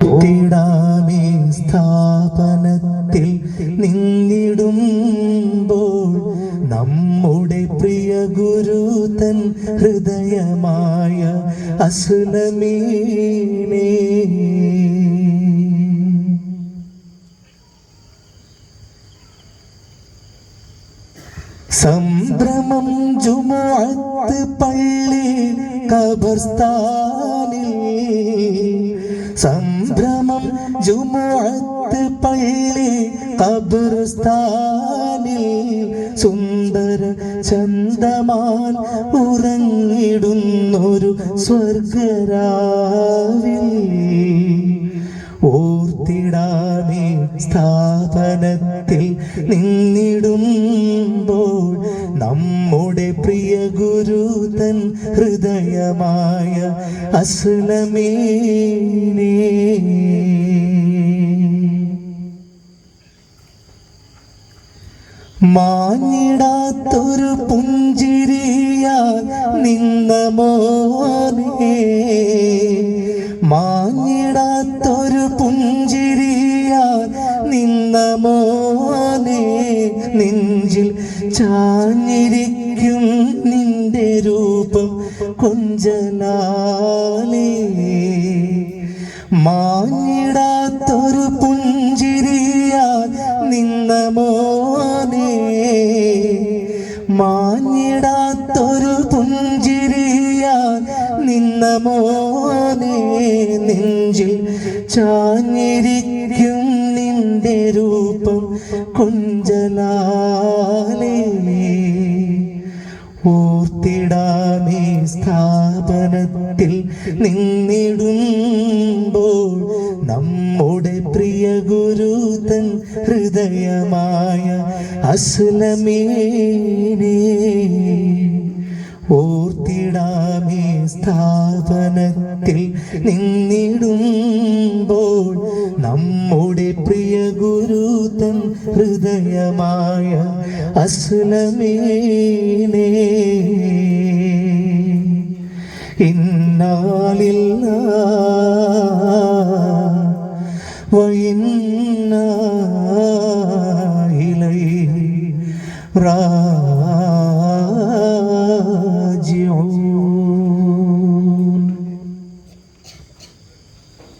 തിടാമേ സ്ഥാപനത്തിൽ നിന്നിടുമ്പോൾ നമ്മുടെ പ്രിയ ഗുരുതൻ ഹൃദയമായ അസുലമീനേ. സംഭ്രമം ജുമാ പള്ളി കബർസ്ഥാനിൽ സംഭ്രമം ജുമുഅത്ത് പള്ളി കബർസ്ഥാനിൽ സുന്ദര ചന്ദമാൻ ഉറങ്ങിടുന്നൊരു സ്വർഗരാവിൽ ഓർത്തിടാമേ സ്ഥാപനത്തിൽ നിന്നിടുമ്പോൾ നമ്മുടെ പ്രിയ ഗുരു തൻ ഹൃദയമായ അസ്ലമീനേ. മാഞ്ഞിടാത്തൊരു പുഞ്ചിരിയ നിന്ന മോനെ മാഞ്ഞിടാത്തൊരു പുഞ്ചിരിയ നിന്ന മോനെ ചാഞ്ഞിരിക്കും നിന്റെ രൂപം കൊഞ്ചനാലേ. മാഞ്ഞിടാത്തൊരു പുഞ്ചിരിയാൽ നിന്ന മോനെ മാഞ്ഞിടാത്തൊരു പുഞ്ചിരിയാൽ നിന്ന മോനെ നെഞ്ചിൽ ചാഞ്ഞിരിക്കും നിന്റെ രൂപം കൊഞ്ചലാലേ ഓർത്തിടാമേ സ്ഥാപനത്തിൽ നിന്നിടുമ്പോൾ നമ്മുടെ പ്രിയ ഗുരുതൻ ഹൃദയമായ അസുലമേനെ ഓർത്തിടാമേ സ്ഥാപനത്തിൽ നിന്നിടുമ്പോൾ നമ്മുടെ ഹൃദയമായ അസുലമീനേ. ഇന്നാലില്ല വൈന്നായിലൈ റാജിഊ